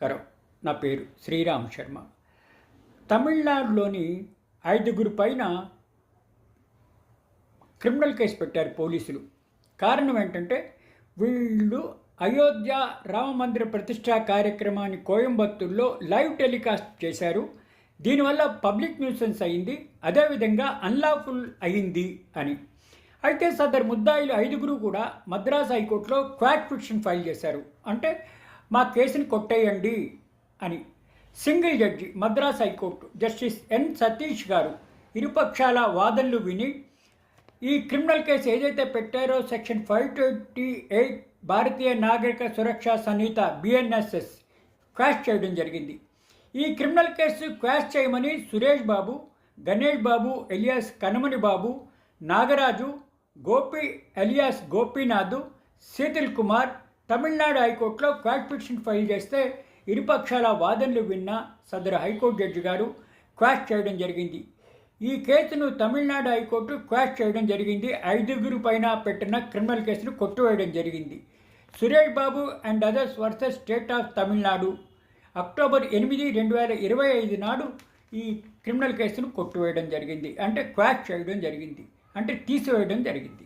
నమస్కారం. నా పేరు శ్రీరామ్ శర్మ. తమిళనాడులోని ఐదుగురు పైన క్రిమినల్ కేసు పెట్టారు పోలీసులు. కారణం ఏంటంటే వీళ్ళు అయోధ్య రామ మందిర ప్రతిష్టా కార్యక్రమాన్ని కోయంబత్తూర్లో లైవ్ టెలికాస్ట్ చేశారు. దీనివల్ల పబ్లిక్ న్యూసెన్స్ అయింది. అదేవిధంగా అన్లాఫుల్ అయింది అని. అయితే సదరు ముద్దాయిలు ఐదుగురు కూడా మద్రాస్ హైకోర్టులో క్వాక్ ఫిక్షన్ ఫైల్ చేశారు. అంటే మా కేసుని కొట్టేయండి అని. Single judge Madras high court justice N Satish garu ఇరుపక్షాల వాదనలు విని ఈ క్రిమినల్ కేసు ఏదైతే పెట్టారో section five twenty eight Bharatiya Nagarik Suraksha Sanhita BNSS quash చేయడం జరిగింది. ఈ క్రిమినల్ కేసు క్వాష్ చేయమని సురేష్ బాబు గణేష్ బాబు ఎలియాస్ కనుమని బాబు నాగరాజు గోపి ఎలియాస్ గోపీనాథ్ శీతిల్ కుమార్ తమిళనాడు హైకోర్టులో క్వాష్ పిటిషన్ ఫైల్ చేస్తే ఇరుపక్షాల వాదనలు విన్న సదరు హైకోర్టు జడ్జి గారు క్వాష్ చేయడం జరిగింది. ఈ కేసును తమిళనాడు హైకోర్టు క్వాష్ చేయడం జరిగింది. ఐదుగురు పైన పెట్టిన క్రిమినల్ కేసును కొట్టివేయడం జరిగింది. Suresh Babu and others versus state of Tamil Nadu. October ఎనిమిది రెండు వేల ఇరవై ఐదు నాడు ఈ క్రిమినల్ కేసును కొట్టివేయడం జరిగింది. అంటే క్వాష్ చేయడం జరిగింది. అంటే తీసివేయడం జరిగింది.